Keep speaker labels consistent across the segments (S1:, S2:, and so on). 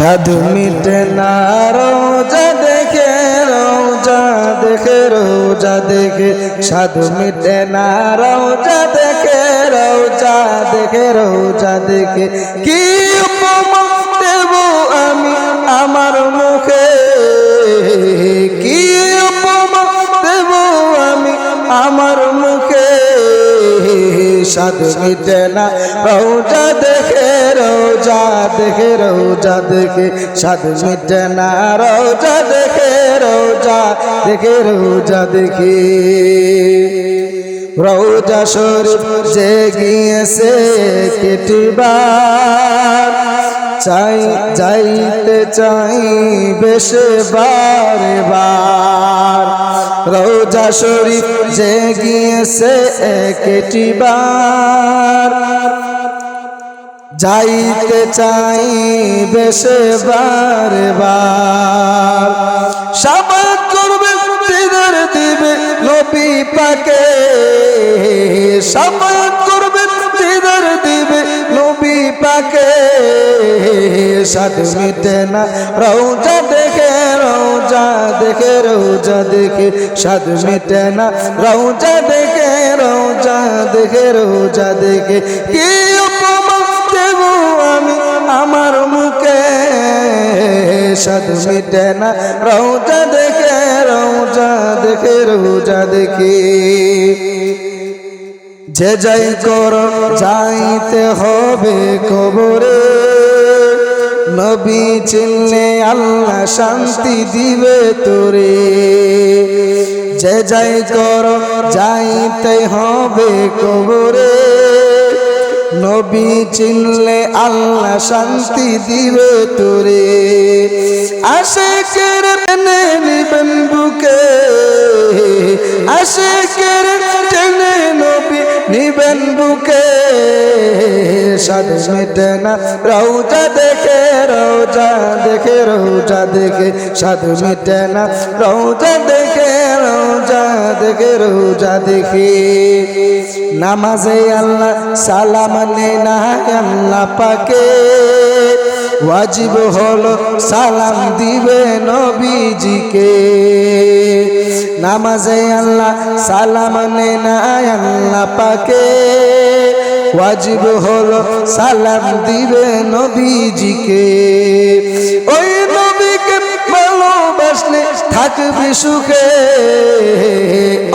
S1: সাধু মিটে না, রোজা দেখে রোজা দেখে রোজা দেখে। সাধু মিটে না, রোজা দেখে রোজা দেখে রোজা দেখে। কি উপমা দেব আমি আমার মুখে? কি উপমা দেব আমি আমার মুখে? সাধু মিটে না, রোজা দেখে, রোজা দেখে, রোজা দেখে সাধু মিটে না। রোজা দেখে রোজা দেখে রোজা দেখে। রোজা শরীফ যে গিয়েছে কেটিবার, চাই, যাইতে চাই বেশে বারে বার। রোজা শরীফ যে গিয়েছে একটিবার যাইতে চাই বেশে বারে বার। সাবাদ করবে দিদার দিবে, নবী পাকে। সাবাদ করবে দিদার দিবে, নবী পাকে। সাদ মিটে না রোজা দেখে রোজা দেখে রোজা দেখে। সাদ মিটে না রোজা দেখে রোজা দেখে রোজা দেখে। কি সাদ মিটে না রোজা দেখে রোজা দেখে রোজা দেখে। যে যাই কর, যাইতে হবে কবরে। নবী চিনলে আল্লাহ শান্তি দিবে তোরে। যে যাই কর, যাইতে হবে কবরে। নবী চিনলে আল্লাহ শান্তি দিবে তোরে। আশেকের টেনে নিবেন বুকে আশেকের টেনে নবী নিবেন বুকে সাদ না রৌজা দেখে রৌজা দেখে রৌজা দেখে। সাদ মেটে না রৌজা দেখে রৌজা দেখে রৌজা দেখে। নামাজে আল্লাহ সালাম নে না, আল্লাহ পাকে। ওয়াজিব হলো সালাম দিবে নবীজিকে। নামাজে আল্লাহ সালাম নে না আল্লাহ পাকে। ওয়াজিব হলো সালাম দিবে নবীজিকে। ওই নবীকে ভালোবাসলে থাকবে সুখে।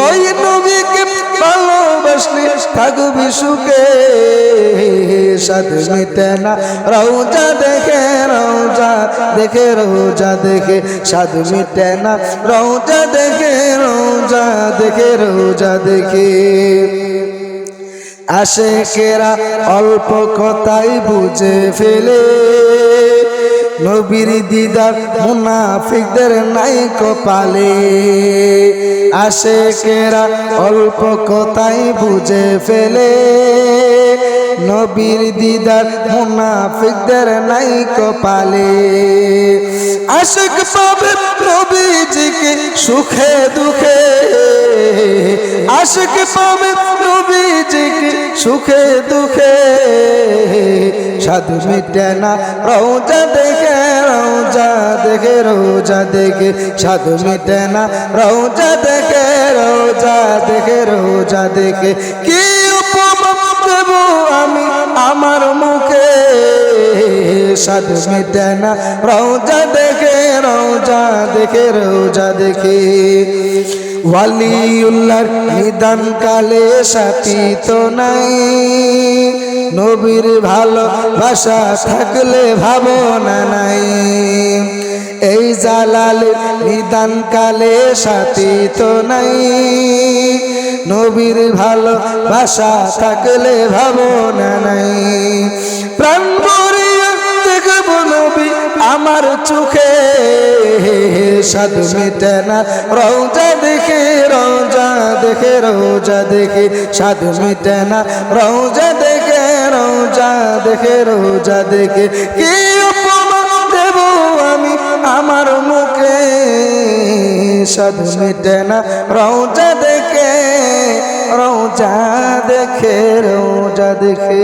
S1: ওই নবীকে ভালোবাসলে থাকবে সুখে। সাদ মিটে না। রৌজা দেখে রৌজা দেখে রৌজা দেখে সাদ মিটে না। রৌজা দেখে রৌজা দেখে রৌজা দেখে। আশেকেরা অল্প কথাই বুঝে ফেলে। নবীর দিদার মুনাফিকদের নাই কপালে। আসে কেরা অল্প কথাই বুঝে ফেলে। নবীর দিদার মুনাফিকদের নাই কপালে। আশেক পাবে নবীজিকে সুখে দুঃখে। আশেক পাবে নবীজিকে সুখে দুঃখে। সাধু মিটে না রৌজা দেখে রৌজা দেখে, রোজা দেখে সাধু মিটে না। রৌজা দেখে, রোজা দেখে রোজা দেখে। কি দেব আমি আমার মুখে? সাধু মিটে না। রৌজা দেখে রৌজা দেখে, রোজা দেখে। ওয়ালিউল্লাহর নিদান কালে সাথী তো নাই। নবীর ভালো ভাষা থাকলে ভাবনা নাই। এই জালাল নিদান কালে সাথী তো নাই। নবীর ভালো ভাষা থাকলে ভাবনা নাই। প্রাণ দেখব নবী, আমার চোখে সাধু মিটে না। রৌজা দেখে রৌজা দেখে রৌজা দেখে সাধু মিটে না। রৌজা রৌজা দেখে, রোজা দেখে কি উপমা দেব আমি? আমার মুখে সাধু মিটে না। রোজা দেখে রোজা দেখে রোজা দেখে।